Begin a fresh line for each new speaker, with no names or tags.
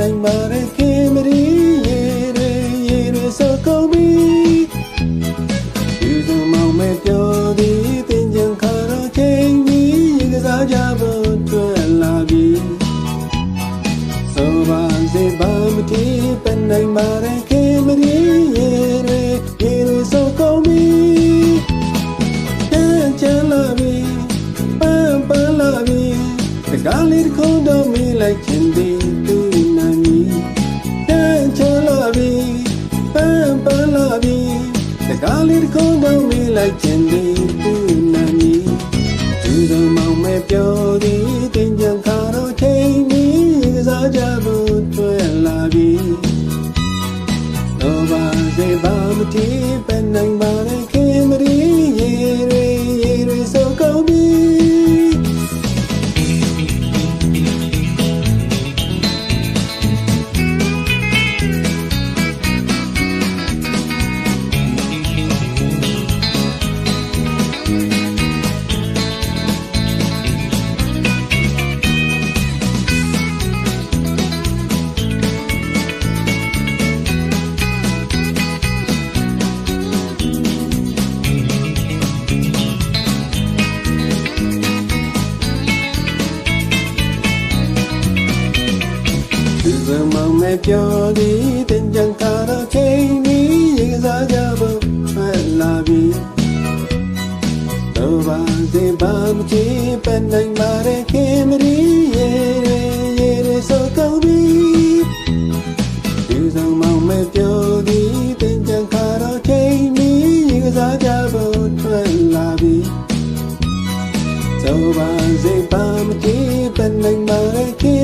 နိုင်ပါရဲ့ခင်မရီရေရေရေရေစကုန်ပြီဒီစုံမောင်မဲ့ပြောသည်တင်ကြံခါတော့ချိန်ကြီးရေကစားကြဖို့တွေ့လာပြီဆိုပါစေပါမတီးပန်နိုင်ပါရဲ့ခင်မရီရေရေရေရေစကုန်ပြီချမ်းလာပြီပန်းပန်းလာပြီတကားလေးတစ်ခု ကားလေးတစ်ခုတော့မင်းလိုက်ခြင်းသည်သူနာမီသူတို့မောင်မဲ့ပြောသည် When mong me pyo di tin jang ta ra kei ni ye za ja bo chue la bi Do ba de ba mu chi pen nang ma re ke me ri ye re ye re so kau bi Du sang mong me pyo di tin jang ta ra kei ni ye za ja bo chue la bi Do ba de ba mu chi pen nang ma re ke